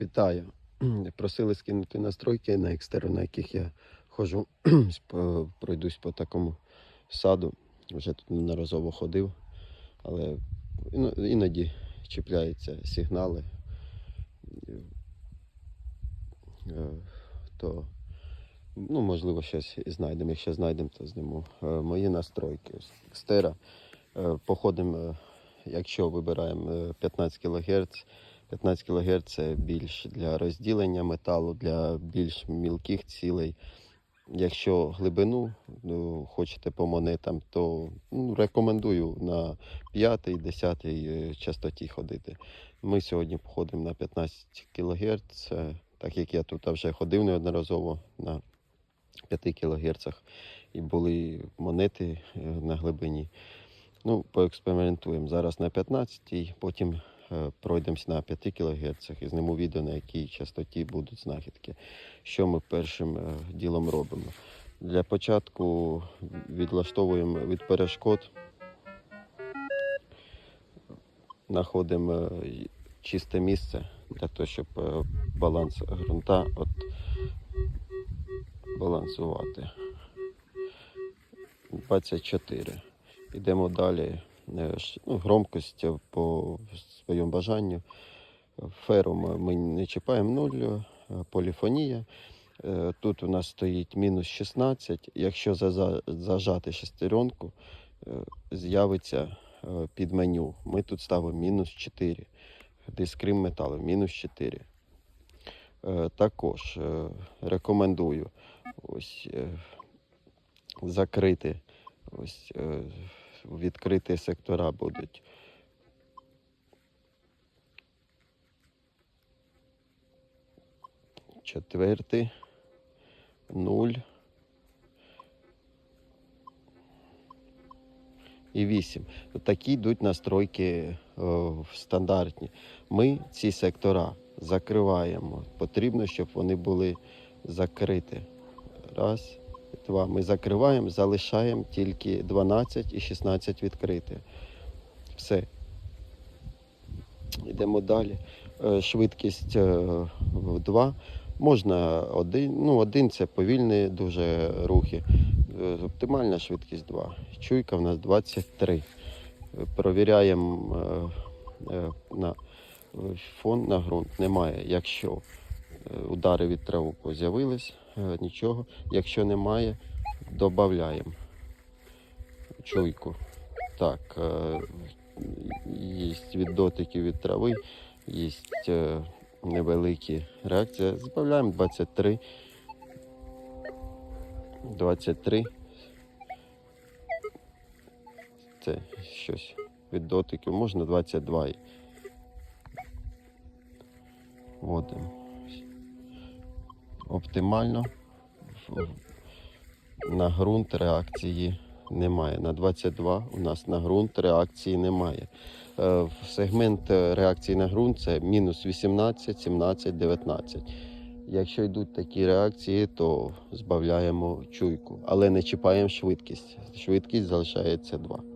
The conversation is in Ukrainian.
Вітаю. Просили скинути настройки на екстеру, на яких я ходжу, пройдусь по такому саду. Вже тут неодноразово ходив, але іноді чіпляються сигнали. Е, То, ну, можливо, щось і знайдемо. Якщо знайдемо, то зніму. Е, Мої настройки. Екстера. Е, Походимо, якщо вибираємо е, 15 кГц, 15 кГц це більш для розділення металу, для більш мілких цілей. Якщо глибину ну, хочете по монетам, то ну, рекомендую на 5-10 частоті ходити. Ми сьогодні походимо на 15 кГц, е, так як я тут вже ходив неодноразово на 5 кГц і були монети е, на глибині. Ну, поекспериментуємо зараз на 15, потім е, пройдемось на 5 кГц і зніму відео, на якій частоті будуть знахідки. Що ми першим е, ділом робимо? Для початку відлаштовуємо від перешкод, знаходимо е, чисте місце для того, щоб е, баланс ґрунта от балансувати. 24. Йдемо далі. Е, Ну, громкость по своєму бажанню. Ферум ми не чіпаємо нуль, е, поліфонія. Е, Тут у нас стоїть мінус 16. Якщо зажати шестеренку, з'явиться під меню. Ми тут ставимо мінус 4. Дискрим металу мінус 4. Е, Також рекомендую ось закрити ось відкриті сектора будуть. Четвертий, нуль і 8. Такі йдуть настройки е, в стандартні. Ми ці сектора закриваємо. Потрібно, щоб вони були закриті. Раз, два. Ми закриваємо, залишаємо тільки 12 і 16 відкриті. Все. Йдемо далі. Е, Швидкість 2. Можна один, ну один це повільні дуже рухи. Е, Оптимальна швидкість 2. Чуйка в нас 23. Е, Провіряємо е, е, на е, фон на ґрунт. Немає. Якщо е, удари від траву з'явились, е, нічого. Якщо немає, додаємо чуйку. Так, е, є від дотиків від трави, є е, невеликі реакції. Збавляємо 23. 23. Це щось від дотиків. Можна 22. Вводимо. Оптимально. На ґрунт реакції немає. На 22 у нас на ґрунт реакції немає. Е, Сегмент реакції на ґрунт це мінус 18, 17, 19. Якщо йдуть такі реакції, то збавляємо чуйку, але не чіпаємо швидкість. Швидкість залишається 2.